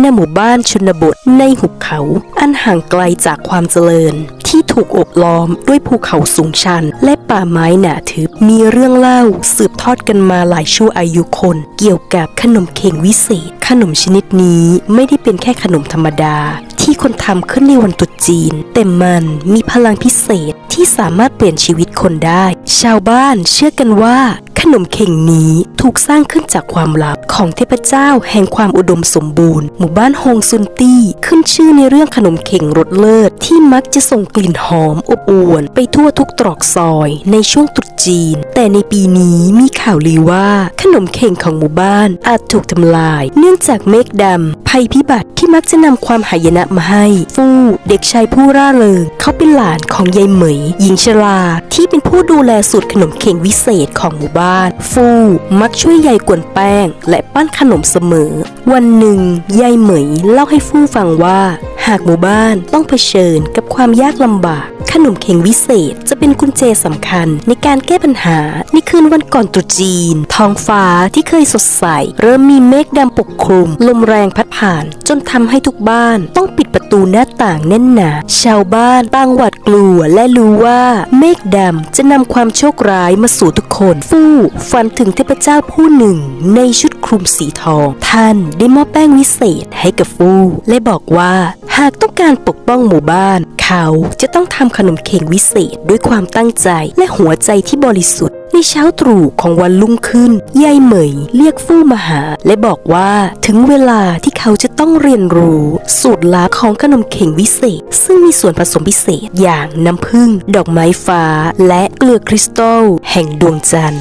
ณหมู่บ้านชนบทในหุบเขา อันห่างไกลจากความเจริญ ที่ถูกโอบล้อมด้วยภูเขาสูงชัน และป่าไม้หนาทึบ มีเรื่องเล่าสืบทอดกันมาหลายชั่วอายุคน เกี่ยวกับขนมเข่งวิเศษ ขนมชนิดนี้ไม่ได้เป็นแค่ขนมธรรมดา ที่คนทำขึ้นในวันตรุษจีน แต่มันมีพลังพิเศษที่สามารถเปลี่ยนชีวิตคนได้ ชาวบ้านเชื่อกันว่า ขนมเข่งนี้ถูกสร้างขึ้นจากความลับของเทพเจ้าแห่งความอุดมสมบูรณ์ หมู่บ้านฮงซุนตี้ขึ้นชื่อในเรื่องขนมเข่งรสเลิศ ที่มักจะส่งกลิ่นหอมอบอวลไปทั่วทุกตรอกซอยในช่วงตรุษจีน แต่ในปีนี้มีข่าวลือว่า ขนมเข่งของหมู่บ้านอาจถูกทำลาย เนื่องจากเมฆดำภัยพิบัติที่มักจะนำความหายนะมาให้ฟู เด็กชายผู้ร่าเริงเขาเป็นหลานของยายเหมยหญิงชราที่เป็นผู้ดูแลสูตรขนมเข่งวิเศษของหมู่บ้าน ฟู่มักช่วยยายกวนแป้ง และปั้นขนมเสมอ วันหนึ่งยายเหมยเล่าให้ฟู่ฟังว่า หากหมู่บ้านต้องเผชิญกับความยากลำบาก ขนมเข่งวิเศษจะเป็นกุญแจสำคัญในการแก้ปัญหาในคืนวันก่อนตรุษจีน ท้องฟ้าที่เคยสดใส เริ่มมีเมฆดำปกคลุม ลมแรงพัดผ่าน จนทำให้ทุกบ้านต้องปิดประตูหน้าต่างแน่นหนา ชาวบ้านต่างหวาดกลัวและรู้ว่าเมฆดำจะนำความโชคร้ายมาสู่ทุกคน ฟู่ฝันถึงเทพเจ้าผู้หนึ่ง ในชุด ลุมสีทอง ท่านได้มอบแป้งวิเศษให้กับฟู่และบอกว่าหากต้องการปกป้องหมู่บ้าน เขาจะต้องทำขนมเข่งวิเศษด้วยความตั้งใจและหัวใจที่บริสุทธิ์ในเช้าตรู่ของวันรุ่งขึ้น ยายเหมยเรียกฟู่มาหา และบอกว่าถึงเวลาที่เขาจะต้องเรียนรู้ สูตรลับของขนมเข่งวิเศษ ซึ่งมีส่วนผสมพิเศษอย่างน้ำผึ้งดอกไม้ฟ้า และเกลือคริสตัลแห่งดวงจันทร์